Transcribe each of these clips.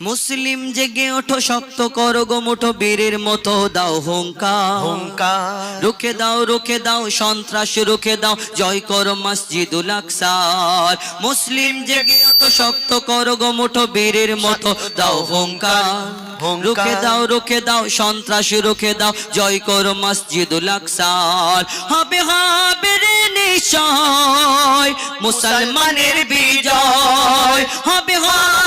মুসলিম জেগে ওঠো শক্ত করো গো মুঠো বীরের মতো দাও হুঙ্কার। হুঙ্কার। রুখে দাও রুখে দাও সন্ত্রাস রুখে দাও জয় করো মসজিদুল আকসার। মুসলিম জেগে ওঠো শক্ত করো গো মুঠো বীরের মতো দাও হুঙ্কার। রুখে দাও রুখে দাও সন্ত্রাস রুখে দাও জয় করো মসজিদুল আকসার। হবে হবে রে নিশ্চয় মুসলমানের বিজয়। হবে হবে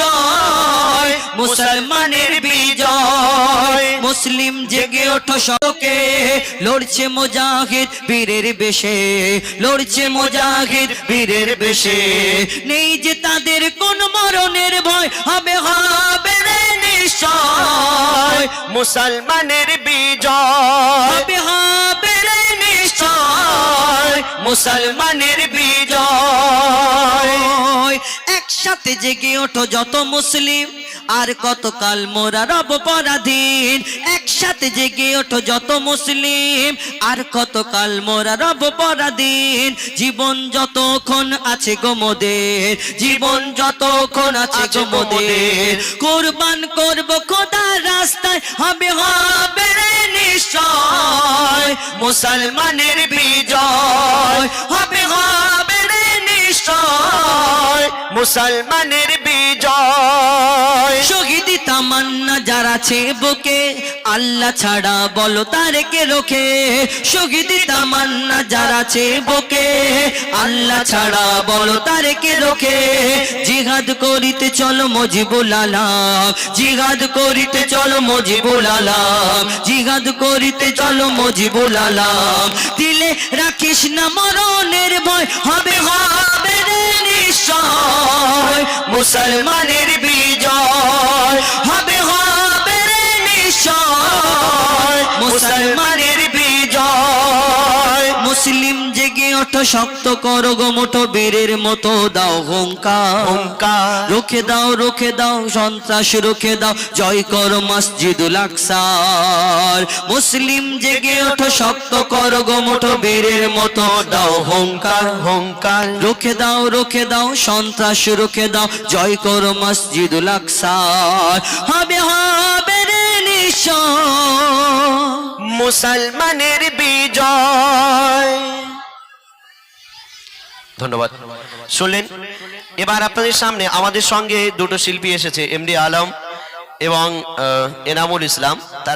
নিশ্চয় মুসলমানের বিজয়। মুসলিম জেগে ওঠো সড়কে লড়ছে মুজাহিদ বীরের বেশে। লড়ছে মুজাহিদ বীরের বেশে। নেই যে তাদের কোন মরণের ভয় হবে হবে নিশ্চয়। মুসলমানের বিজয়। হবে নিশ্চয়। মুসলমানের বিজয়। একসাথে জেগে ওঠো যত মুসলিম আর কতকাল মোরা রব পরাধীন। একসাথে জেগে ওঠো যত মুসলিম আর কতকাল মোরা রব পরাধীন। জীবন যতক্ষণ আছে গোমদের জীবন যতক্ষণ আছে গোমদের কোরবান করব খোদার রাস্তায় হবে হবে রে নিশ্চয়। মুসলমানের বিজয় মুসলমানের বিজয়। শহীদি তামান্না যারা আছে বুকে, আল্লাহ ছাড়া বলো তারে কে রোখে। শহীদি তামান্না যারা আছে বুকে, আল্লাহ ছাড়া বলো তারে কে রোখে। জিহাদ করিতে চলো মজিবুল আলাম, জিহাদ করিতে চলো মজিবুল আলাম, জিহাদ করিতে চলো মজিবুল আলাম। দিলে রাখিস না মরণের ভয়, হবে হবে রে। নিশ্চয় মুসলিম জেগে ওঠো শক্ত করো গো বীরের মতো দাও হুঙ্কার। হুঙ্কার। রুখে দাও রুখে দাও সন্ত্রাস রুখে দাও জয় কর মসজিদুল আকসার। মুসলিম জেগে ওঠো শক্ত করো গো বীরের মতো দাও হুঙ্কার। হুঙ্কার। রুখে দাও রুখে দাও সন্ত্রাস রুখে দাও জয় করো মসজিদুল আকসার। হবে হবে রে নিশ্চয় মুসলমানের ধন্যবাদ। শুনলেন? এবার আপনাদের সামনে আমাদের সঙ্গে দুটো শিল্পী এসেছে এমডি আলম এবং এনামুল ইসলাম। তারা